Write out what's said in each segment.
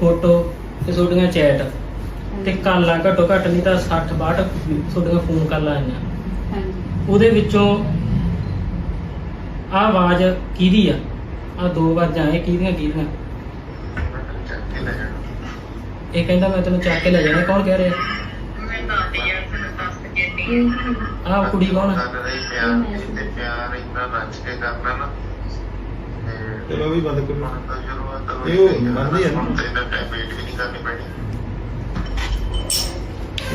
Photo ਤੇ ਤੁਹਾਡੀਆਂ chat ਤੇ ਕਾਲਾਂ ਘੱਟੋ ਘੱਟ ਨਹੀਂ ਤਾਂ 60 62 ਤੁਹਾਡੀਆਂ ਫੋਨ ਕਾਲਾਂ ਆਈਆਂ। ਹਾਂਜੀ। ਉਹਦੇ ਵਿੱਚੋਂ ਆਹ ਆਵਾਜ਼ ਕਿਹਦੀ ਆ? ਆ ਦੋ ਆਵਾਜ਼ਾਂ ਇਹ ਕਿਹਦੀਆਂ ਕਿਹਦੀਆਂ? ਇਹ ਕਹਿੰਦਾ ਮੈਂ ਤੈਨੂੰ ਚੱਕ ਕੇ ਲੈ ਜਾਣਾ ਕੌਣ ਕਹਿ ਰਿਹਾ? ਆਹ ਕੁੜੀ ਕੌਣ ਆ? ਚਲੋ ਵੀ ਬੰਦ ਕਰੋ। ਇਹ ਉਹ ਹੈ ਨਾ।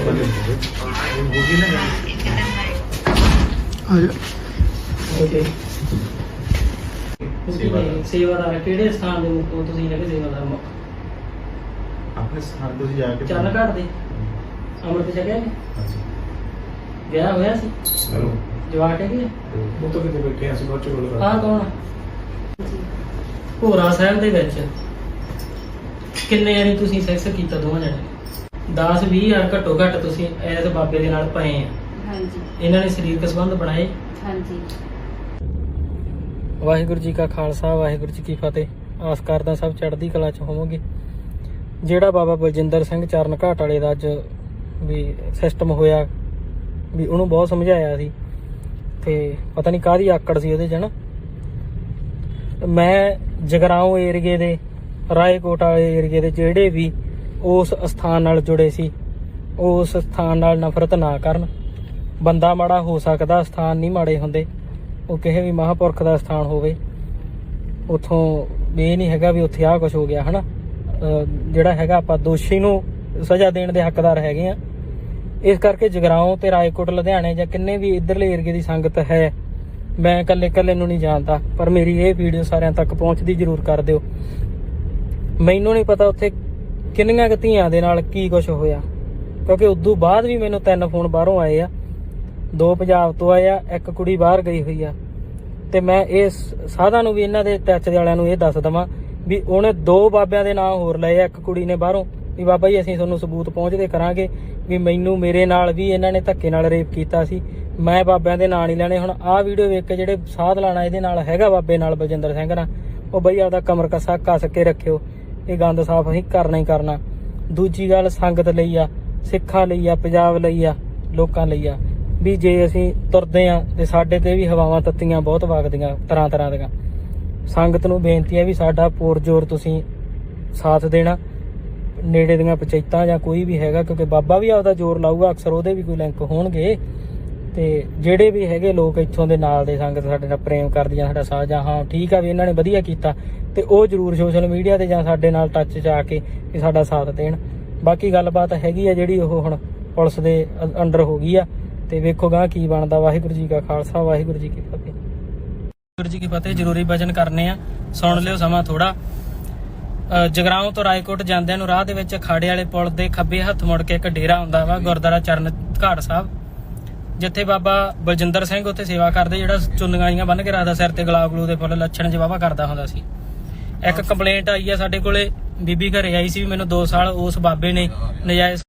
ਬੰਦ ਕਰੋ ਇਹ ਹੋ ਗਈ ਨਾ ਗੱਲ। ਓਕੇ। ਸੇਵਾਦਾਰ। ਸੇਵਾਦਾਰ ਕਿਹੜੇ ਸਥਾਨ ਦੇ ਮੁੱਖ ਹੋ? ਤੁਸੀਂ ਹੈਗੇ ਸੇਵਾਦਾਰ ਮੁੱਖ। ਆਪਣੇ ਸਥਾਨ ਤੁਸੀਂ ਜਾ ਕੇ ਚਰਨ ਘਾਟ ਦੇ। ਅੰਮ੍ਰਿਤ ਛਕਿਆ ਨੇ। ਵਿਆਹ ਹੋਇਆ ਸੀ? ਚਲੋ ਜਵਾਕ? ਉਹ ਤਾਂ ਕਿਤੇ ਬੈਠੇ ਆ ਕੌਣ ਭੋਰਾ ਸਾਹਿਬ ਦੇ ਵਿੱਚ। ਕਿੰਨੇ ਵਾਰੀ ਤੁਸੀਂ ਸੈਕਸ ਕੀਤਾ ਦੋਵਾਂ ਜਣੇ 10 20 ਹਜ਼ਾਰ ਘੱਟੋ ਘੱਟ ਤੁਸੀਂ ਐਸ ਬਾਬੇ ਦੇ ਨਾਲ ਪਏ ਆ। ਹਾਂਜੀ। ਇਹਨਾਂ ਨੇ ਸਰੀਰਕ ਸੰਬੰਧ ਬਣਾਏ। ਹਾਂਜੀ। ਵਾਹਿਗੁਰੂ ਜੀ ਕਾ ਖਾਲਸਾ ਵਾਹਿਗੁਰੂ ਜੀ ਕੀ ਫਤਿਹ। ਆਸ ਕਰਦਾ ਸਭ ਚੜ੍ਹਦੀ ਕਲਾ ਚ ਹੋਵੋਗੇ। ਜਿਹੜਾ ਬਾਬਾ ਬਲਜਿੰਦਰ ਸਿੰਘ ਚਰਨ ਘਾਟ ਵਾਲੇ ਦਾ ਅੱਜ ਵੀ ਸਿਸਟਮ ਹੋਇਆ ਵੀ ਉਹਨੂੰ ਬਹੁਤ ਸਮਝਾਇਆ ਸੀ। ਤੇ ਪਤਾ ਨਹੀਂ ਕਾਹਦੀ ਆਕੜ ਸੀ ਉਹਦੇ ਚ ਨਾ। ਮੈਂ ਜਗਰਾਉਂ ਏਰੀਏ ਦੇ, ਰਾਏਕੋਟ ਵਾਲੇ ਏਰੀਏ ਦੇ ਜਿਹੜੇ ਵੀ ਉਸ ਸਥਾਨ ਨਾਲ ਜੁੜੇ ਸੀ, ਉਸ ਸਥਾਨ ਨਾਲ ਨਫ਼ਰਤ ਨਾ ਕਰਨ, ਬੰਦਾ ਮਾੜਾ ਹੋ ਸਕਦਾ, ਸਥਾਨ ਨਹੀਂ ਮਾੜੇ ਹੁੰਦੇ, ਉਹ ਕਿਸੇ ਵੀ ਮਹਾਪੁਰਖ ਦਾ ਸਥਾਨ ਹੋਵੇ, ਉਥੋਂ ਇਹ ਨਹੀਂ ਹੈਗਾ ਵੀ ਉੱਥੇ ਆਹ ਕੁਝ ਹੋ ਗਿਆ, ਹਨਾ? ਅਹ ਜਿਹੜਾ ਹੈਗਾ ਆਪਾਂ ਦੋਸ਼ੀ ਨੂੰ ਸਜ਼ਾ ਦੇਣ ਦੇ ਹੱਕਦਾਰ ਹੈਗੇ ਆ। ਇਸ ਕਰਕੇ ਜਗਰਾਉਂ ਤੇ ਰਾਏਕੋਟ, ਲੁਧਿਆਣੇ ਜਾਂ ਕਿੰਨੇ ਵੀ ਇਧਰਲੇ ਏਰੀਏ ਦੀ ਸੰਗਤ ਹੈ ਮੈਂ ਇਕੱਲੇ ਇਕੱਲੇ ਨੂੰ ਨਹੀਂ ਜਾਣਦਾ, ਪਰ ਮੇਰੀ ਇਹ ਵੀਡੀਓ ਸਾਰਿਆਂ ਤੱਕ ਪਹੁੰਚਦੀ ਜ਼ਰੂਰ ਕਰ ਦਿਓ। ਮੈਨੂੰ ਨਹੀਂ ਪਤਾ ਉੱਥੇ ਕਿੰਨੀਆਂ ਕੁ ਧੀਆਂ ਦੇ ਨਾਲ ਕੀ ਕੁਝ ਹੋਇਆ, ਕਿਉਂਕਿ ਉਦੋਂ ਬਾਅਦ ਵੀ ਮੈਨੂੰ ਤਿੰਨ ਫੋਨ ਬਾਹਰੋਂ ਆਏ ਆ। ਦੋ ਪੰਜਾਬ ਤੋਂ ਆਏ ਆ, ਇੱਕ ਕੁੜੀ ਬਾਹਰ ਗਈ ਹੋਈ ਆ। ਤੇ ਮੈਂ ਇਸ ਸਾਧਾਂ ਨੂੰ ਵੀ ਇਹਨਾਂ ਦੇ ਟੱਚ ਦੇ ਵਾਲਿਆਂ ਨੂੰ ਇਹ ਦੱਸ ਦਵਾਂ ਵੀ ਉਹਨੇ ਦੋ ਬਾਬਿਆਂ ਦੇ ਨਾਂ ਹੋਰ ਲਏ ਆ, ਇੱਕ ਕੁੜੀ ਨੇ ਬਾਹਰੋਂ। ਵੀ ਬਾਬਾ ਜੀ, ਅਸੀਂ ਤੁਹਾਨੂੰ ਸਬੂਤ ਪਹੁੰਚਦੇ ਕਰਾਂਗੇ ਵੀ ਮੈਨੂੰ ਮੇਰੇ ਨਾਲ ਵੀ ਇਹਨਾਂ ਨੇ ਧੱਕੇ ਨਾਲ ਰੇਪ ਕੀਤਾ ਸੀ। ਮੈਂ ਬਾਬਿਆਂ ਦੇ ਨਾਂ ਨਹੀਂ ਲੈਣੇ। ਹੁਣ ਆਹ ਵੀਡੀਓ ਵੇਖ ਕੇ ਜਿਹੜੇ ਸਾਧ ਲਾਣਾ ਇਹਦੇ ਨਾਲ ਹੈਗਾ ਬਾਬੇ ਨਾਲ ਬਲਜਿੰਦਰ ਸਿੰਘ ਨਾਲ। ਉਹ ਬਈ ਆਪਦਾ ਕਮਰ ਕੱਸਾ ਕੱਸ ਕੇ ਰੱਖਿਓ। ਇਹ ਗੰਦ ਸਾਫ਼ ਅਸੀਂ ਕਰਨਾ ਹੀ ਕਰਨਾ। ਦੂਜੀ ਗੱਲ, ਸੰਗਤ ਲਈ ਆ, ਸਿੱਖਾਂ ਲਈ ਆ, ਪੰਜਾਬ ਲਈ ਆ, ਲੋਕਾਂ ਲਈ ਆ। ਵੀ ਜੇ ਅਸੀਂ ਤੁਰਦੇ ਆ ਤੇ ਸਾਡੇ ਤੇ ਵੀ ਹਵਾਵਾਂ ਤੱਤੀਆਂ ਬਹੁਤ ਵਗਦੀਆਂ ਤਰ੍ਹਾਂ ਤਰ੍ਹਾਂ ਦੀਆਂ। ਸੰਗਤ ਨੂੰ ਬੇਨਤੀ ਹੈ ਵੀ ਸਾਡਾ ਪੂਰ ਜੋਰ ਤੁਸੀਂ ਸਾਥ ਦੇਣਾ। ਨੇੜੇ ਦੀਆਂ ਪੰਚਾਇਤਾਂ ਜਾਂ ਕੋਈ ਵੀ ਹੈਗਾ, ਕਿਉਂਕਿ ਬਾਬਾ ਵੀ ਆਪਦਾ ਜ਼ੋਰ ਲਾਊਗਾ, ਅਕਸਰ ਉਹਦੇ ਵੀ ਕੋਈ ਲਿੰਕ ਹੋਣਗੇ। ਤੇ ਜਿਹੜੇ ਵੀ ਹੈਗੇ ਲੋਕ ਇੱਥੋਂ ਦੇ ਨਾਲ ਦੇ ਸੰਗਤ ਸਾਡੇ ਨਾਲ ਪ੍ਰੇਮ ਕਰਦੀਆਂ, ਸਾਡਾ ਸਾਥ ਜਾਂ ਹਾਂ, ਠੀਕ ਆ ਵੀ ਇਹਨਾਂ ਨੇ ਵਧੀਆ ਕੀਤਾ, ਤੇ ਉਹ ਜਰੂਰ ਸੋਸ਼ਲ ਮੀਡੀਆ ਤੇ ਜਾਂ ਸਾਡੇ ਨਾਲ ਟੱਚ 'ਚ ਆ ਕੇ ਵੀ ਸਾਡਾ ਸਾਥ ਦੇਣ। ਬਾਕੀ ਗੱਲਬਾਤ ਹੈਗੀ ਆ ਜਿਹੜੀ ਉਹ ਹੁਣ ਪੁਲਿਸ ਦੇ ਅੰਡਰ ਹੋ ਗਈ ਆ, ਤੇ ਵੇਖੋ ਗਾਂ ਕੀ ਬਣਦਾ। ਵਾਹਿਗੁਰੂ ਜੀ ਕਾ ਖਾਲਸਾ, ਵਾਹਿਗੁਰੂ ਜੀ ਕੀ ਫਤਿਹ। ਵਾਹਿਗੁਰੂ ਜੀ ਕੀ ਫਤਿਹ, ਜ਼ਰੂਰੀ ਵਚਨ ਕਰਨੇ ਆ। ਸੁਣ ਲਿਓ ਸਮਾਂ ਥੋੜਾ ਜਗਰਾਉਂ ਤੋਂ ਰਾਏਕੋਟ ਜਾਂਦਿਆਂ ਨੂੰ ਰਾਹ ਦੇ ਵਿੱਚ ਖਾੜੇ ਵਾਲੇ ਪੁਲ ਦੇ ਖੱਬੇ ਹੱਥ ਮੁੜ ਕੇ ਇੱਕ ਡੇਰਾ ਹੁੰਦਾ ਵਾ ਗੁਰਦੁਆਰਾ ਚਰਨ ਘਾਟ ਸਾਹਿਬ ਜਿੱਥੇ ਬਾਬਾ ਬਲਜਿੰਦਰ ਸਿੰਘ ਉੱਥੇ ਸੇਵਾ ਕਰਦੇ ਜਿਹੜਾ ਚੁੰਨੀਆਂ ਬੰਨ ਕੇ ਰੱਖਦਾ ਸਿਰ ਤੇ ਗੁਲਾਬ ਗਲੂ ਦੇ ਫੁੱਲ ਲੱਛਣ ਜਵਾਵਾ ਕਰਦਾ ਹੁੰਦਾ ਸੀ। ਇੱਕ ਕੰਪਲੇਂਟ ਆਈ ਆ ਸਾਡੇ ਕੋਲੇ ਬੀਬੀ ਘਰੇ ਆਈ ਸੀ ਵੀ ਮੈਨੂੰ 2 ਸਾਲ ਉਸ ਬਾਬੇ ਨੇ ਨਜਾਇਜ਼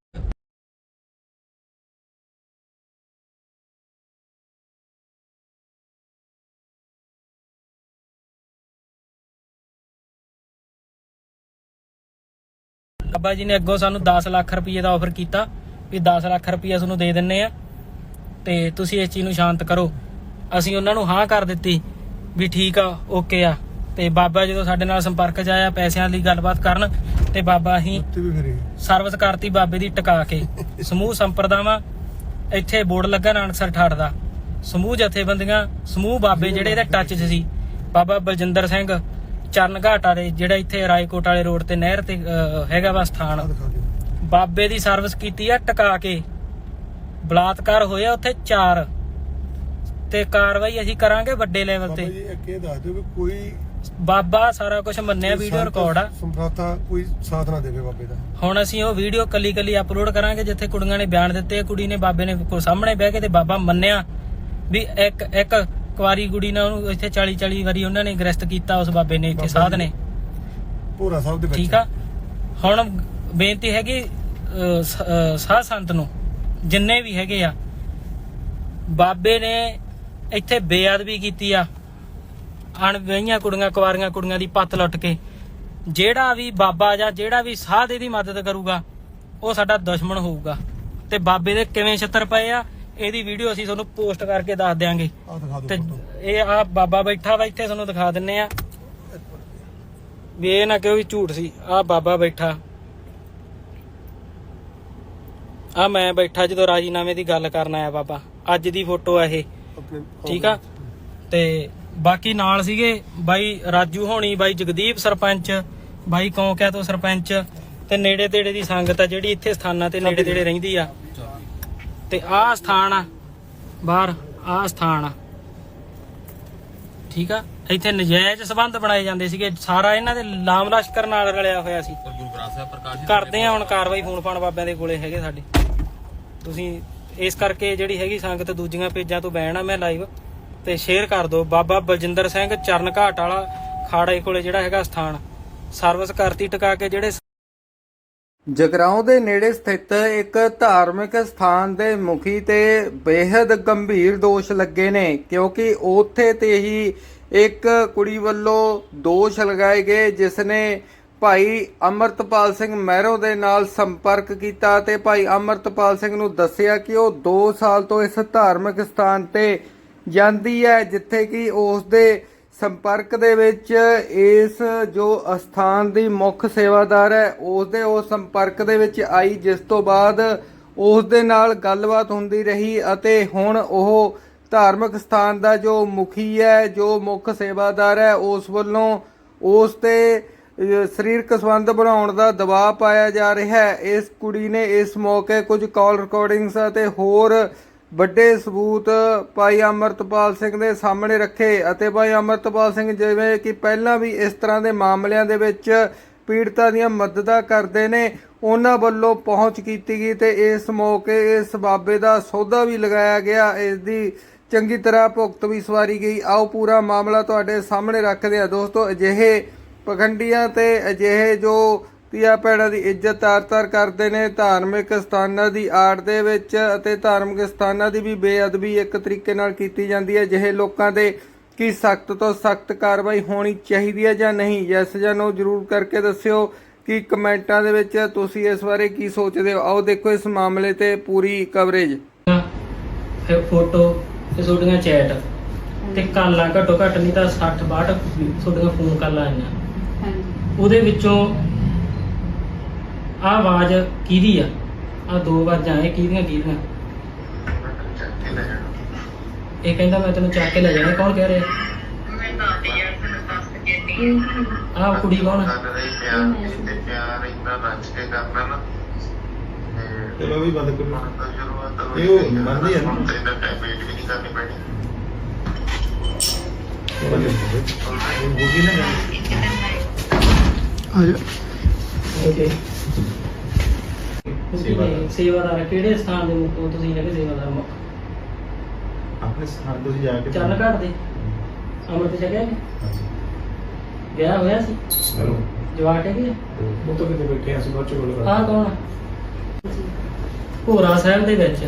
ਬਾਬਾ ਜੀ ਨੇ ਅੱਗੋਂ ਸਾਨੂੰ 10 ਲੱਖ ਰੁਪਏ ਦਾ ਆਫਰ ਕੀਤਾ ਵੀ 10 ਲੱਖ ਰੁਪਏ ਤੁਹਾਨੂੰ ਦੇ ਦਿੰਨੇ ਆ ਤੇ ਤੁਸੀਂ ਇਸ ਚੀਜ਼ ਨੂੰ ਸ਼ਾਂਤ ਕਰੋ। ਅਸੀਂ ਉਹਨਾਂ ਨੂੰ ਹਾਂ ਕਰ ਦਿੱਤੀ ਵੀ ਠੀਕ ਆ ਓਕੇ ਆ। ਤੇ ਬਾਬਾ ਜਦੋਂ ਸਾਡੇ ਨਾਲ ਸੰਪਰਕ 'ਚ ਆਇਆ ਪੈਸਿਆਂ ਲਈ ਗੱਲਬਾਤ ਕਰਨ ਤੇ ਬਾਬਾ ਫਿਰੇ ਸਰਵਿਸ ਕਰਤੀ ਬਾਬੇ ਦੀ ਟਿਕਾ ਕੇ ਸਮੂਹ ਸੰਪਰਦਾਵਾਂ ਇੱਥੇ ਬੋਰਡ ਲੱਗਾ ਨਾਨਕਸਰ ਠਾੜ ਦਾ। ਸਮੂਹ ਜਥੇਬੰਦੀਆਂ ਸਮੂਹ ਬਾਬੇ ਜਿਹੜੇ ਇਹਦੇ ਟੱਚ 'ਚ ਸੀ। ਬਾਬਾ ਬਲਜਿੰਦਰ ਸਿੰਘ ਚਰਨ ਘਾਟਾ ਦੇ ਜਿਹੜਾ ਇੱਥੇ ਰਾਏਕੋਟ ਵਾਲੇ ਰੋਡ ਤੇ ਨਹਿਰ ਤੇ ਹੈਗਾ ਵਾ ਸਥਾਨ। ਬਾਬੇ ਦੀ ਸਰਵਿਸ ਕੀਤੀ ਆ ਟਿਕਾ ਕੇ। ਬਲਾਤਕਾਰ ਹੋਇਆ ਉੱਥੇ 4 ਤੇ ਕਾਰਵਾਈ ਅਸੀਂ ਕਰਾਂਗੇ ਵੱਡੇ ਲੈਵਲ ਬਾਬਾ ਤੇ ਜੀ ਇੱਕ ਇਹ ਦੱਸ ਦਿਓ ਕਿ ਕੋਈ ਬਾਬਾ ਸਾਰਾ ਕੁਝ ਮੰਨਿਆ ਵੀਡੀਓ ਰਿਕਾਰਡ ਆ। ਸੰਪਰਾਤਾ ਕੋਈ ਸਾਥ ਨਾ ਦੇਵੇ ਬਾਬੇ ਦਾ। ਹੁਣ ਅਸੀਂ ਉਹ ਵੀਡੀਓ ਕੱਲੀ ਕੱਲੀ ਅਪਲੋਡ ਕਰਾਂਗੇ ਜਿੱਥੇ ਕੁੜੀਆਂ ਨੇ ਬਿਆਨ ਦਿੱਤੇ ਕੁੜੀ ਨੇ ਬਾਬੇ ਨੇ ਕੋ ਸਾਹਮਣੇ ਬਹਿ ਕੇ ਤੇ ਬਾਬਾ ਮੰਨਿਆ ਵੀ ਇੱਕ ਇੱਕ ਕੁਆਰੀ ਕੁੜੀ ਨੇ ਉਹਨੂੰ ਇੱਥੇ 40 40 ਵਾਰੀ ਉਹਨਾਂ ਨੇ ਗ੍ਰਸਤ ਕੀਤਾ ਉਸ ਬਾਬੇ ਨੇ ਇੱਥੇ ਬਾਬਾ ਸਾਧ। ਨੇ। ਭੋਰਾ ਸਾਹਿਬ ਦੇ ਵਿੱਚ ਠੀਕ ਆ? ਹੁਣ ਬੇਨਤੀ ਹੈਗੀ ਅਹ, ਸ- ਅਹ, ਸਾਧ ਸੰਤ ਨੂੰ ਜਿੰਨੇ ਵੀ ਹੈਗੇ ਆ ਬਾਬੇ ਨੇ ਇੱਥੇ ਬੇਅਦਬੀ ਕੀਤੀ ਆ। ਅਣਵਿਆਹੀਆਂ ਕੁੜੀਆਂ ਕੁਆਰੀਆਂ ਕੁੜੀਆਂ ਦੀ ਪੱਤ ਲੁੱਟ ਕੇ ਜਿਹੜਾ ਵੀ ਬਾਬਾ ਜਾਂ ਜਿਹੜਾ ਵੀ ਸਾਧ ਇਹਦੀ ਮਦਦ ਕਰੂਗਾ ਉਹ ਸਾਡਾ ਦੁਸ਼ਮਣ ਹੋਊਗਾ। ਤੇ ਬਾਬੇ ਦੇ ਕਿਵੇਂ ਛੱਤਰ ਪਏ ਆ? ਇਹਦੀ ਵੀਡੀਓ ਅਸੀਂ ਤੁਹਾਨੂੰ ਪੋਸਟ ਕਰਕੇ ਦੱਸ ਦਿਆਂਗੇ। ਆ ਦਿਖਾ ਤੇ ਇਹ ਆ ਬਾਬਾ ਬੈਠਾ ਵਾ ਇੱਥੇ ਤੁਹਾਨੂੰ ਦਿਖਾ ਦਿੰਨੇ ਆ। ਵੀ ਇਹ ਨਾ ਕਿਉਂ ਵੀ ਝੂਠ ਸੀ। ਆ ਬਾਬਾ ਬੈਠਾ। ਆ ਮੈਂ ਬੈਠਾ ਜਦੋਂ ਰਾਜੀਨਾਮੇ ਦੀ ਗੱਲ ਕਰਨ ਆਇਆ ਬਾਬਾ। ਅੱਜ ਦੀ ਫੋਟੋ ਆ ਇਹ। ਆਪਣੇ ਠੀਕ ਆ? ਤੇ ਬਾਕੀ ਨਾਲ ਸੀਗੇ ਬਾਈ ਰਾਜੂ ਹੋਣੀ ਬਾਈ ਜਗਦੀਪ ਸਰਪੰਚ ਬਾਈ ਕੌਂਕਿਆ ਤੋਂ ਸਰਪੰਚ ਤੇ ਨੇੜੇ ਤੇੜੇ ਦੀ ਸੰਗਤ ਆ ਜਿਹੜੀ ਇੱਥੇ ਸਥਾਨਾਂ ਤੇ ਨੇੜੇ ਤੇੜੇ ਰਹਿੰਦੀ ਆ। ਤੇ ਆਹ ਸਥਾਨ ਆ। ਬਾਹਰ ਆਹ ਸਥਾਨ ਆ। ਠੀਕ ਆ? ਇੱਥੇ ਨਜਾਇਜ਼ ਸਬੰਧ ਬਣਾਏ ਜਾਂਦੇ ਸੀਗੇ। ਸਾਰਾ ਇਹਨਾਂ ਦੇ ਲਾਮ ਲਸ਼ਕਰ ਨਾਲ ਰਲਿਆ ਹੋਇਆ ਸੀ। ਗੁਰੂ ਗ੍ਰੰਥ ਸਾਹਿਬ ਪ੍ਰਕਾਸ਼ ਕਰਦੇ ਆ ਹੁਣ ਕਾਰਵਾਈ ਫੋਨ ਪਾਣ ਬਾਬਿਆਂ ਦੇ ਕੋਲੇ ਹੈਗੇ ਸਾਡੇ। ਤੁਸੀਂ ਇਸ ਕਰਕੇ ਜਿਹੜੀ ਹੈਗੀ ਸੰਗਤ ਦੂਜੀਆਂ ਪੇਜਾਂ ਤੋਂ ਬੈਣ ਮੈਂ ਲਾਈਵ ਤੇ ਸ਼ੇਅਰ ਕਰ ਦਿਓ। ਬਾਬਾ ਬਲਜਿੰਦਰ ਸਿੰਘ ਚਰਨ ਘਾਟ ਵਾਲਾ ਖਾੜੇ ਕੋਲੇ ਜਿਹੜਾ ਹੈਗਾ ਸਥਾਨ। ਸਰਵਿਸ ਕਰਤੀ ਟਿਕਾ ਕੇ ਜਿਹੜੇ ਜਗਰਾਉਂ ਦੇ ਨੇੜੇ ਸਥਿਤ ਇੱਕ ਧਾਰਮਿਕ ਸਥਾਨ ਦੇ ਮੁਖੀ ਤੇ ਬੇहद ਗੰਭੀਰ ਦੋਸ਼ ਲੱਗੇ ਨੇ, ਕਿਉਂਕਿ ਉੱਥੇ ਤੇ ਹੀ ਇੱਕ ਕੁੜੀ ਵੱਲੋਂ ਦੋਸ਼ ਲਗਾਏ ਗਏ, ਜਿਸ ਨੇ ਭਾਈ ਅਮਰਤਪਾਲ ਸਿੰਘ ਮਹਿਰੋ ਦੇ ਨਾਲ ਸੰਪਰਕ ਕੀਤਾ ਤੇ ਭਾਈ ਅਮਰਤਪਾਲ ਸਿੰਘ ਨੂੰ ਦੱਸਿਆ ਕਿ ਉਹ 2 ਸਾਲ ਤੋਂ ਇਸ ਧਾਰਮਿਕ ਸਥਾਨ ਤੇ ਜਾਂਦੀ ਹੈ, ਜਿੱਥੇ ਕਿ ਉਸ ਦੇ ਸੰਪਰਕ ਦੇ ਵਿੱਚ ਇਸ ਜੋ ਅਸਥਾਨ ਦੀ ਮੁੱਖ ਸੇਵਾਦਾਰ ਹੈ ਉਸ ਦੇ ਉਹ ਸੰਪਰਕ ਦੇ ਵਿੱਚ ਆਈ, ਜਿਸ ਤੋਂ ਬਾਅਦ ਉਸ ਦੇ ਨਾਲ ਗੱਲਬਾਤ ਹੁੰਦੀ ਰਹੀ ਅਤੇ ਹੁਣ ਉਹ ਧਾਰਮਿਕ ਸਥਾਨ ਦਾ ਜੋ ਮੁਖੀ ਹੈ, ਜੋ ਮੁੱਖ ਸੇਵਾਦਾਰ ਹੈ, ਉਸ ਵੱਲੋਂ ਉਸ ਤੇ ਸਰੀਰਕ ਸੰਬੰਧ ਬਣਾਉਣ ਦਾ ਦਬਾਅ ਪਾਇਆ ਜਾ ਰਿਹਾ ਹੈ। ਇਸ ਕੁੜੀ ਨੇ ਇਸ ਮੌਕੇ ਕੁਝ ਕਾਲ ਰਿਕਾਰਡਿੰਗਸ ਅਤੇ ਹੋਰ ਵੱਡੇ ਸਬੂਤ ਭਾਈ ਅਮਰਤਪਾਲ ਸਿੰਘ ਦੇ ਸਾਹਮਣੇ ਰੱਖੇ ਅਤੇ ਭਾਈ ਅਮਰਤਪਾਲ ਸਿੰਘ ਜਿਵੇਂ ਕਿ ਪਹਿਲਾਂ ਵੀ ਇਸ ਤਰ੍ਹਾਂ ਦੇ ਮਾਮਲਿਆਂ ਦੇ ਵਿੱਚ ਪੀੜਤਾਂ ਦੀਆਂ ਮਦਦਾਂ ਕਰਦੇ ਨੇ, ਉਹਨਾਂ ਵੱਲੋਂ ਪਹੁੰਚ ਕੀਤੀ ਗਈ ਤੇ ਇਸ ਮੌਕੇ ਇਸ ਬਾਬੇ ਦਾ ਸੌਦਾ ਵੀ ਲਗਾਇਆ ਗਿਆ। ਇਸ ਦੀ ਚੰਗੀ ਤਰ੍ਹਾਂ ਭੁਗਤ ਵੀ ਸਵਾਰੀ ਗਈ। ਆਓ ਪੂਰਾ ਮਾਮਲਾ ਤੁਹਾਡੇ ਸਾਹਮਣੇ ਰੱਖਦੇ ਆ ਦੋਸਤੋ, ਅਜਿਹੇ ਪਖੰਡੀਆਂ ਤੇ ਅਜਿਹੇ ਜੋ ਧੀਆ ਭੈਣਾਂ ਦੀ ਇੱਜ਼ਤ ਤਾਰ-ਤਾਰ ਕਰਦੇ ਨੇ। ਧਾਰਮਿਕ ਸਥਾਨਾਂ ਦੀ ਆੜ ਦੇ ਵਿੱਚ ਅਤੇ ਧਾਰਮਿਕ ਸਥਾਨਾਂ ਦੀ ਵੀ ਬੇਅਦਬੀ ਇੱਕ ਤਰੀਕੇ ਨਾਲ ਕੀਤੀ ਜਾਂਦੀ ਹੈ। ਜਿਹੇ ਲੋਕਾਂ ਦੇ ਕੀ ਸਖਤ ਤੋਂ ਸਖਤ ਕਾਰਵਾਈ ਹੋਣੀ ਚਾਹੀਦੀ ਹੈ ਜਾਂ ਨਹੀਂ? ਯੈਸ ਜਾਂ ਨੋ ਜਰੂਰ ਕਰਕੇ ਦੱਸਿਓ ਕਿ ਕਮੈਂਟਾਂ ਦੇ ਵਿੱਚ ਤੁਸੀਂ ਇਸ ਬਾਰੇ ਕੀ ਸੋਚਦੇ ਹੋ? ਆਓ ਦੇਖੋ ਇਸ ਮਾਮਲੇ ਤੇ ਪੂਰੀ ਕਵਰੇਜ। ਫਿਰ ਫੋਟੋ ਤੇ ਤੁਹਾਡੀਆਂ ਚੈਟ ਤੇ ਕਾਲਾਂ ਘੱਟੋ ਘੱਟ ਨਹੀਂ ਤਾਂ 60 62 ਤੁਹਾਡੀਆਂ ਫੋਨ ਕਾਲਾਂ ਆਈਆਂ। ਹਾਂਜੀ। ਉਹਦੇ ਵਿੱਚੋਂ ਆਵਾਜ਼ ਕਿਹਦੀ ਆ? ਆ ਦੋ ਆਵਾਜ਼ਾਂ ਇਹ ਕਿਹਦੀਆਂ ਕਿਹਦੀਆਂ? ਇਹ ਕਹਿੰਦਾ ਮੈਂ ਤੈਨੂੰ ਚੱਕ ਕੇ ਲੈ ਜਾਣਾ ਕੌਣ ਕਹਿ ਰਿਹਾ? ਆਹ ਕੁੜੀ ਕੌਣ ਆ? ਕਰ ਰਹੀ ਪਿਆਰ ਤੇ ਪਿਆਰ ਇੰਨਾ ਨੱਚ ਕੇ ਕਰਨਾ ਨਾ। ਤੇ ਚਲੋ ਵੀ ਬੰਦ ਕਰੋ ਇਹ ਉਹ ਮੰਨਦੀ ਆ ਨਾ? ਹੁਣ ਤੇ ਇਹਨਾਂ ਟਾਈਮ ਵੇਟ ਵੀ ਬੋਗੀ ਨਾ ਸੇਵਾਦਾਰ ਕਿਹੜੇ ਸਥਾਨ ਦੇ ਮੁੱਖ ਹੋ ਤੁਸੀਂ ਹੈਗੇ ਸੇਵਾਦਾਰ ਮੁੱਖ ਆਪਣੇ ਸਥਾਨ ਤੋਂ ਜਾ ਕੇ ਚਰਨ ਘਾਟ ਦੇ ਅੰਮ੍ਰਿਤ ਛਕਿਆ ਕਿ? ਗਿਆ ਹੋਇਆ ਸੀ? ਜਵਾਕ ਹੈਗੇ? ਆ? ਉਹ ਤਾਂ ਕਿਤੇ ਬੈਠੇ ਅਸੀਂ ਬਾਅਦ ਚ ਗੱਲ ਆਹ ਕੌਣ ਆ? ਭੋਰਾ ਸਾਹਿਬ ਦੇ ਵਿੱਚ।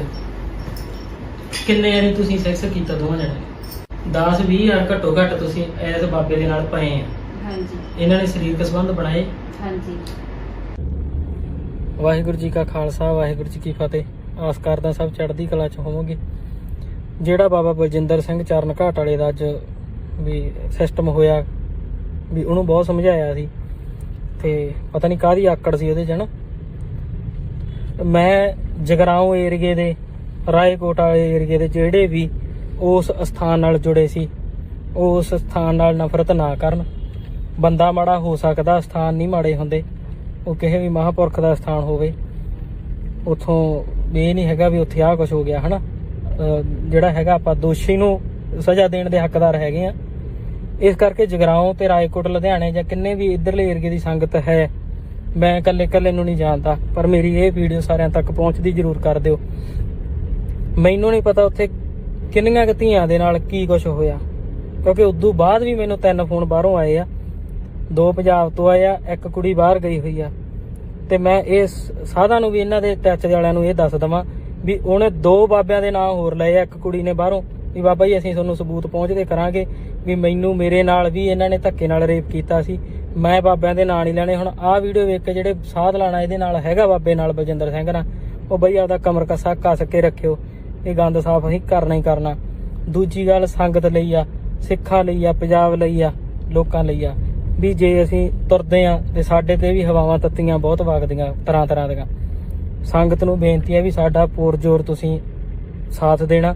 ਕਿੰਨੇ ਵਾਰੀ ਤੁਸੀਂ ਸੈਕਸ ਕੀਤਾ ਦੋਵਾਂ ਜਣੇ 10 20 ਹਜ਼ਾਰ ਘੱਟੋ ਘੱਟ ਤੁਸੀਂ ਐਸ ਬਾਬੇ ਦੇ ਨਾਲ ਪਏ ਆ। ਹਾਂਜੀ। ਇਹਨਾਂ ਨੇ ਸਰੀਰਕ ਸੰਬੰਧ ਬਣਾਏ? ਹਾਂਜੀ। ਵਾਹਿਗੁਰੂ ਜੀ ਕਾ ਖਾਲਸਾ, ਵਾਹਿਗੁਰੂ ਜੀ ਕੀ ਫਤਿਹ। ਆਸ ਕਰਦਾ ਸਭ ਚੜ੍ਹਦੀ ਕਲਾ ਚ ਹੋਵੋਗੇ। ਜਿਹੜਾ ਬਾਬਾ ਬਲਜਿੰਦਰ ਸਿੰਘ ਚਰਨ ਘਾਟ ਵਾਲੇ ਦਾ ਅੱਜ ਵੀ ਸਿਸਟਮ ਹੋਇਆ, ਵੀ ਉਹਨੂੰ ਬਹੁਤ ਸਮਝਾਇਆ ਸੀ। ਤੇ ਪਤਾ ਨਹੀਂ ਕਾਹਦੀ ਆਕੜ ਸੀ ਉਹਦੇ ਚ ਨਾ। ਮੈਂ ਜਗਰਾਉਂ ਏਰੀਏ ਦੇ, ਰਾਏਕੋਟ ਵਾਲੇ ਏਰੀਏ ਦੇ ਜਿਹੜੇ ਵੀ ਉਸ ਸਥਾਨ ਨਾਲ ਜੁੜੇ ਸੀ, ਉਸ ਸਥਾਨ ਨਾਲ ਨਫ਼ਰਤ ਨਾ ਕਰਨ। ਬੰਦਾ ਮਾੜਾ ਹੋ ਸਕਦਾ, ਸਥਾਨ ਨਹੀਂ ਮਾੜੇ ਹੁੰਦੇ। ਉਹ ਕਿਸੇ ਵੀ ਮਹਾਪੁਰਖ ਦਾ ਸਥਾਨ ਹੋਵੇ, ਉਥੋਂ ਇਹ ਨਹੀਂ ਹੈਗਾ ਵੀ ਉੱਥੇ ਆਹ ਕੁਝ ਹੋ ਗਿਆ, ਹਨਾ? ਅਹ ਜਿਹੜਾ ਹੈਗਾ ਆਪਾਂ ਦੋਸ਼ੀ ਨੂੰ ਸਜ਼ਾ ਦੇਣ ਦੇ ਹੱਕਦਾਰ ਹੈਗੇ ਆ। ਇਸ ਕਰਕੇ ਜਗਰਾਉਂ ਤੇ ਰਾਏਕੋਟ, ਲੁਧਿਆਣੇ ਜਾਂ ਕਿੰਨੇ ਵੀ ਇਧਰਲੇ ਏਰੀਏ ਦੀ ਸੰਗਤ ਹੈ, ਮੈਂ ਇਕੱਲੇ ਇਕੱਲੇ ਨੂੰ ਨਹੀਂ ਜਾਣਦਾ, ਪਰ ਮੇਰੀ ਇਹ ਵੀਡੀਓ ਸਾਰਿਆਂ ਤੱਕ ਪਹੁੰਚਦੀ ਜ਼ਰੂਰ ਕਰ ਦਿਓ। ਮੈਨੂੰ ਨਹੀਂ ਪਤਾ ਉੱਥੇ ਕਿੰਨੀਆਂ ਕੁ ਧੀਆਂ ਦੇ ਨਾਲ ਕੀ ਕੁਝ ਹੋਇਆ, ਕਿਉਂਕਿ ਉਦੋਂ ਬਾਅਦ ਵੀ ਮੈਨੂੰ ਤਿੰਨ ਫੋਨ ਬਾਹਰੋਂ ਆਏ ਆ। ਦੋ ਪੰਜਾਬ ਤੋਂ ਆਏ ਆ ਇੱਕ ਕੁੜੀ ਬਾਹਰ ਗਈ ਹੋਈ ਆ। ਤੇ ਮੈਂ ਇਸ ਸਾਧਾਂ ਨੂੰ ਵੀ ਇਹਨਾਂ ਦੇ ਟੱਚ ਦੇ ਵਾਲਿਆਂ ਨੂੰ ਇਹ ਦੱਸ ਦਵਾਂ ਵੀ ਉਹਨੇ ਦੋ ਬਾਬਿਆਂ ਦੇ ਨਾਂ ਹੋਰ ਲਏ ਆ, ਇੱਕ ਕੁੜੀ ਨੇ ਬਾਹਰੋਂ, ਵੀ ਬਾਬਾ ਜੀ, ਅਸੀਂ ਤੁਹਾਨੂੰ ਸਬੂਤ ਪਹੁੰਚਦੇ ਕਰਾਂਗੇ ਵੀ ਮੈਨੂੰ ਮੇਰੇ ਨਾਲ ਵੀ ਇਹਨਾਂ ਨੇ ਧੱਕੇ ਨਾਲ ਰੇਪ ਕੀਤਾ ਸੀ। ਮੈਂ ਬਾਬਿਆਂ ਦੇ ਨਾਂ ਨਹੀਂ ਲੈਣੇ। ਹੁਣ ਆਹ ਵੀਡੀਓ ਵੇਖ ਕੇ ਜਿਹੜੇ ਸਾਧ ਲਾਣਾ ਇਹਦੇ ਨਾਲ ਹੈਗਾ ਬਾਬੇ ਨਾਲ ਬਲਜਿੰਦਰ ਸਿੰਘ ਨਾਲ, ਉਹ ਬਈ ਆਪਦਾ ਕਮਰ ਕੱਸਾ ਕੱਸ ਕੇ ਰੱਖਿਓ। ਇਹ ਗੰਦ ਸਾਫ਼ ਅਸੀਂ ਕਰਨਾ ਹੀ ਕਰਨਾ। ਦੂਜੀ ਗੱਲ ਸੰਗਤ ਲਈ ਆ, ਸਿੱਖਾਂ ਲਈ ਆ, ਪੰਜਾਬ ਲਈ ਆ, ਲੋਕਾਂ ਲਈ ਆ। ਵੀ ਜੇ ਅਸੀਂ ਤੁਰਦੇ ਆ ਤੇ ਸਾਡੇ ਤੇ ਵੀ ਹਵਾਵਾਂ ਤੱਤੀਆਂ ਬਹੁਤ ਵਗਦੀਆਂ, ਤਰ੍ਹਾਂ ਤਰ੍ਹਾਂ ਦੀਆਂ। ਸੰਗਤ ਨੂੰ ਬੇਨਤੀ ਹੈ ਵੀ ਸਾਡਾ ਪੂਰ ਜ਼ੋਰ ਤੁਸੀਂ ਸਾਥ ਦੇਣਾ।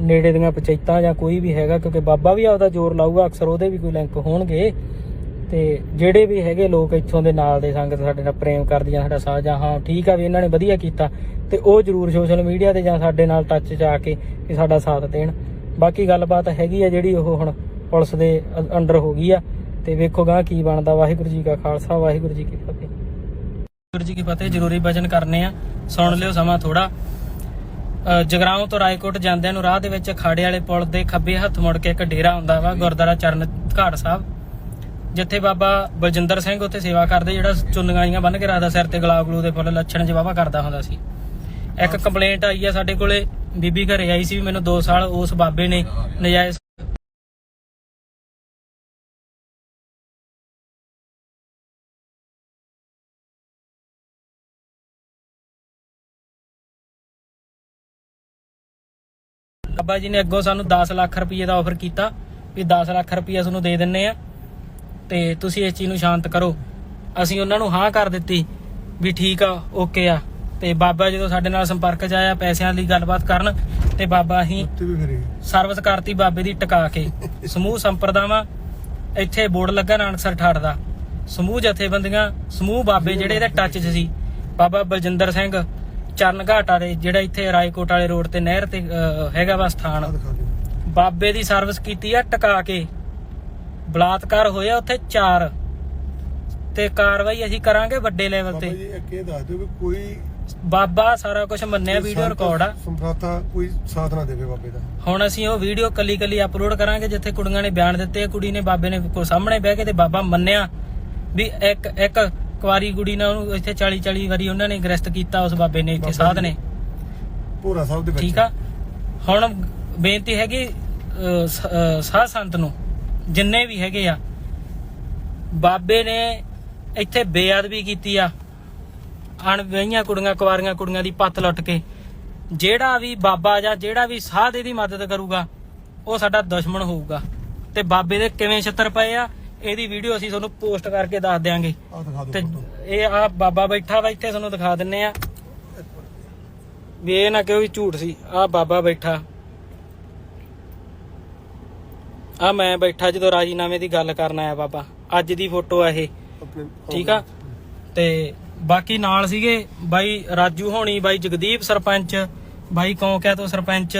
ਨੇੜੇ ਦੀਆਂ ਪੰਚਾਇਤਾਂ ਜਾਂ ਕੋਈ ਵੀ ਹੈਗਾ, ਕਿਉਂਕਿ ਬਾਬਾ ਵੀ ਆਪਦਾ ਜ਼ੋਰ ਲਾਊਗਾ, ਅਕਸਰ ਉਹਦੇ ਵੀ ਕੋਈ ਲਿੰਕ ਹੋਣਗੇ। ਤੇ ਜਿਹੜੇ ਵੀ ਹੈਗੇ ਲੋਕ ਇੱਥੋਂ ਦੇ ਨਾਲ ਦੇ ਸੰਗਤ ਸਾਡੇ ਨਾਲ ਪ੍ਰੇਮ ਕਰਦੀਆਂ, ਸਾਡਾ ਸਾਥ ਜਾਂ ਹਾਂ, ਠੀਕ ਆ ਵੀ ਇਹਨਾਂ ਨੇ ਵਧੀਆ ਕੀਤਾ, ਤੇ ਉਹ ਜਰੂਰ ਸੋਸ਼ਲ ਮੀਡੀਆ ਤੇ ਜਾਂ ਸਾਡੇ ਨਾਲ ਟੱਚ 'ਚ ਆ ਕੇ ਵੀ ਸਾਡਾ ਸਾਥ ਦੇਣ। ਬਾਕੀ ਗੱਲਬਾਤ ਹੈਗੀ ਆ ਜਿਹੜੀ ਉਹ ਹੁਣ ਪੁਲਿਸ ਦੇ ਅੰਡਰ ਹੋ ਗਈ ਆ। ਤੇ ਵੇਖੋ ਗਾਂ ਕੀ ਬਣਦਾ। ਵਾਹਿਗੁਰੂ ਜੀ ਕਾ ਖਾਲਸਾ ਵਾਹਿਗੁਰੂ ਜੀ ਕੀ ਫਤਿਹ। ਵਾਹਿਗੁਰੂ ਜੀ ਕੀ ਫਤਿਹ ਜ਼ਰੂਰੀ ਵਚਨ ਕਰਨੇ ਆ। ਸੁਣ ਲਿਓ ਸਮਾਂ ਥੋੜਾ ਜਗਰਾਉਂ ਤੋਂ ਰਾਏਕੋਟ ਜਾਂਦਿਆਂ ਨੂੰ ਰਾਹ ਦੇ ਵਿੱਚ ਖਾੜੇ ਵਾਲੇ ਪੁਲ ਦੇ ਖੱਬੇ ਹੱਥ ਮੁੜ ਕੇ ਇੱਕ ਡੇਰਾ ਹੁੰਦਾ ਵਾ ਗੁਰਦੁਆਰਾ ਚਰਨ ਘਾਟ ਸਾਹਿਬ। ਜਿੱਥੇ ਬਾਬਾ ਬਲਜਿੰਦਰ ਸਿੰਘ ਉੱਥੇ ਸੇਵਾ ਕਰਦੇ ਜਿਹੜਾ ਚੁੰਨੀਆਂ ਜੀਆਂ ਬੰਨ ਕੇ ਰੱਖਦਾ ਸਿਰ ਤੇ ਗੁਲਾਬ ਗਲੂ ਦੇ ਫੁੱਲ ਲੱਛਣ ਜਵਾਬਾ ਕਰਦਾ ਹੁੰਦਾ ਸੀ। ਇੱਕ ਕੰਪਲੇਂਟ ਆਈ ਆ ਸਾਡੇ ਕੋਲੇ। ਬੀਬੀ ਘਰੇ ਆਈ ਸੀ ਵੀ ਮੈਨੂੰ 2 ਸਾਲ ਉਸ ਬਾਬੇ ਨੇ ਨਜਾਇਜ਼ ਬਾਬਾ ਜੀ ਨੇ ਅੱਗੋਂ ਸਾਨੂੰ 10 ਲੱਖ ਰੁਪਏ ਦਾ ਆਫਰ ਕੀਤਾ ਵੀ 10 ਲੱਖ ਰੁਪਏ ਤੁਹਾਨੂੰ ਦੇ ਦਿੰਨੇ ਆ ਤੇ ਤੁਸੀਂ ਇਸ ਚੀਜ਼ ਨੂੰ ਸ਼ਾਂਤ ਕਰੋ। ਅਸੀਂ ਉਹਨਾਂ ਨੂੰ ਹਾਂ ਕਰ ਦਿੱਤੀ ਵੀ ਠੀਕ ਆ ਓਕੇ ਆ। ਤੇ ਬਾਬਾ ਜਦੋਂ ਸਾਡੇ ਨਾਲ ਸੰਪਰਕ 'ਚ ਆਇਆ ਪੈਸਿਆਂ ਦੀ ਗੱਲਬਾਤ ਕਰਨ ਤੇ ਬਾਬਾ ਹੀ ਸਰਵਿਸ ਕਰਤੀ ਬਾਬੇ ਦੀ ਟਿਕਾ ਕੇ। ਸਮੂਹ ਸੰਪਰਦਾਵਾਂ ਇੱਥੇ ਬੋਰਡ ਲੱਗਾ ਨਾਨਕਸਰ ਠਾੜ ਦਾ। ਸਮੂਹ ਜਥੇਬੰਦੀਆਂ ਸਮੂਹ ਬਾਬੇ ਜਿਹੜੇ ਇਹਦੇ ਟੱਚ 'ਚ ਸੀ। ਬਾਬਾ ਬਲਜਿੰਦਰ ਸਿੰਘ ਚਰਨ ਘਾਟ ਵਾਲੇ ਜਿਹੜਾ ਇੱਥੇ ਰਾਏਕੋਟ ਵਾਲੇ ਰੋਡ ਤੇ ਨਹਿਰ ਤੇ ਹੈਗਾ ਵਾ ਸਥਾਨ। ਬਾਬੇ ਦੀ ਸਰਵਿਸ ਕੀਤੀ ਆ ਟਿਕਾ ਕੇ। ਬਲਾਤਕਾਰ ਹੋਇਆ ਉੱਥੇ 4 ਤੇ ਕਾਰਵਾਈ ਅਸੀਂ ਕਰਾਂਗੇ ਵੱਡੇ ਲੈਵਲ ਬਾਬਾ ਤੇ ਜੀ ਇੱਕ ਇਹ ਦੱਸ ਦਿਓ ਵੀ ਕੋਈ ਬਾਬਾ ਸਾਰਾ ਕੁਝ ਮੰਨਿਆ ਵੀਡੀਓ ਰਿਕਾਰਡ ਆ। ਸੰਪਰਾਤਾ ਕੋਈ ਸਾਥ ਨਾ ਦੇਵੇ ਬਾਬੇ ਦਾ। ਹੁਣ ਅਸੀਂ ਉਹ ਵੀਡੀਓ ਕੱਲੀ ਕੱਲੀ ਅਪਲੋਡ ਕਰਾਂਗੇ ਜਿੱਥੇ ਕੁੜੀਆਂ ਨੇ ਬਿਆਨ ਦਿੱਤੇ ਕੁੜੀ ਨੇ ਬਾਬੇ ਨੇ ਕੋ ਸਾਹਮਣੇ ਬਹਿ ਕੇ ਤੇ ਬਾਬਾ ਮੰਨਿਆ ਵੀ ਇੱਕ ਇੱਕ ਕੁਆਰੀ ਕੁੜੀ ਨੇ ਉਹਨੂੰ ਇੱਥੇ 40 40 ਵਾਰੀ ਉਹਨਾਂ ਨੇ ਗ੍ਰਸਤ ਕੀਤਾ ਉਸ ਬਾਬੇ ਨੇ ਇੱਥੇ ਸਾਧ ਨੇ। ਭੋਰਾ ਸਾਹਿਬ ਦੇ ਵਿੱਚ ਠੀਕ ਆ? ਹੁਣ ਬੇਨਤੀ ਹੈਗੀ ਸਾਧ ਸੰਤ ਨੂੰ ਜਿੰਨੇ ਵੀ ਹੈਗੇ ਆ ਬਾਬੇ ਨੇ ਇੱਥੇ ਬੇਅਦਬੀ ਕੀਤੀ ਆ। ਅਣਵਿਆਹੀਆਂ ਕੁੜੀਆਂ ਕੁਵਾਰੀਆਂ ਕੁੜੀਆਂ ਦੀ ਪੱਤ ਲੁੱਟ ਕੇ ਜਿਹੜਾ ਵੀ ਬਾਬਾ ਜਾਂ ਜਿਹੜਾ ਵੀ ਸਾਧ ਇਹਦੀ ਮਦਦ ਕਰੂਗਾ ਉਹ ਸਾਡਾ ਦੁਸ਼ਮਣ ਹੋਊਗਾ। ਤੇ ਬਾਬੇ ਦੇ ਕਿਵੇਂ ਛਿੱਤਰ ਪਏ ਆ? ਇਹਦੀ ਵੀਡੀਓ ਅਸੀਂ ਤੁਹਾਨੂੰ ਪੋਸਟ ਕਰਕੇ ਦੱਸ ਦਿਆਂਗੇ। ਤੇ ਇਹ ਆ ਬਾਬਾ ਬੈਠਾ ਵਾ ਇੱਥੇ ਤੁਹਾਨੂੰ ਦਿਖਾ ਦਿੰਨੇ ਆ। ਵੀ ਇਹ ਨਾ ਕਿਉਂ ਵੀ ਝੂਠ ਸੀ। ਆ ਬਾਬਾ ਬੈਠਾ। ਆ ਮੈਂ ਬੈਠਾ ਜਦੋਂ ਰਾਜੀਨਾਮੇ ਦੀ ਗੱਲ ਕਰਨ ਆਇਆ ਬਾਬਾ। ਅੱਜ ਦੀ ਫੋਟੋ ਆ ਇਹ। ਠੀਕ ਆ? ਤੇ ਬਾਕੀ ਨਾਲ ਸੀਗੇ ਬਾਈ ਰਾਜੂ ਹੋਣੀ ਬਾਈ ਜਗਦੀਪ ਸਰਪੰਚ ਬਾਈ ਕੌਂਕਿਆ ਤੋਂ ਸਰਪੰਚ।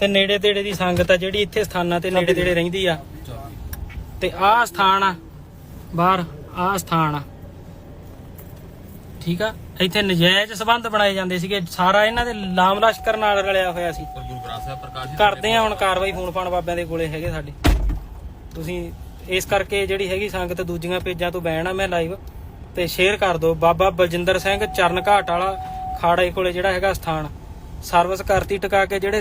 ਤੇ ਨੇੜੇ ਤੇੜੇ ਦੀ ਸੰਗਤ ਆ ਜਿਹੜੀ ਇੱਥੇ ਸਥਾਨਾਂ ਤੇ ਨੇੜੇ ਤੇੜੇ ਰਹਿੰਦੀ ਆ। ਤੇ ਆਹ ਸਥਾਨ ਆ ਬਾਹਰ ਆਹ ਸਥਾਨ ਆ। ਠੀਕ ਆ? ਇੱਥੇ ਨਜਾਇਜ਼ ਸਬੰਧ ਬਣਾਏ ਜਾਂਦੇ ਸੀਗੇ। ਸਾਰਾ ਇਹਨਾਂ ਦੇ ਲਾਮ ਲਸ਼ਕਰ ਨਾਲ ਰਲਿਆ ਹੋਇਆ ਸੀ। ਕਰਦੇ ਆ ਹੁਣ ਕਾਰਵਾਈ ਫੋਨ ਪਾਣ ਬਾਬਿਆਂ ਦੇ ਕੋਲੇ ਹੈਗੇ ਸਾਡੇ। ਤੁਸੀਂ ਇਸ ਕਰਕੇ ਜਿਹੜੀ ਹੈਗੀ ਸੰਗਤ ਦੂਜੀਆਂ ਪੇਜਾਂ ਤੋਂ ਆ ਮੈਂ ਲਾਈਵ ਤੇ ਸ਼ੇਅਰ ਕਰ ਦਿਓ। ਬਾਬਾ ਬਲਜਿੰਦਰ ਸਿੰਘ ਚਰਨ ਘਾਟ ਵਾਲਾ ਖਾੜੇ ਕੋਲੇ ਜਿਹੜਾ ਹੈਗਾ ਸਥਾਨ। ਸਰਵਿਸ ਕਰਤੀ ਟਿਕਾ ਕੇ ਜਿਹੜੇ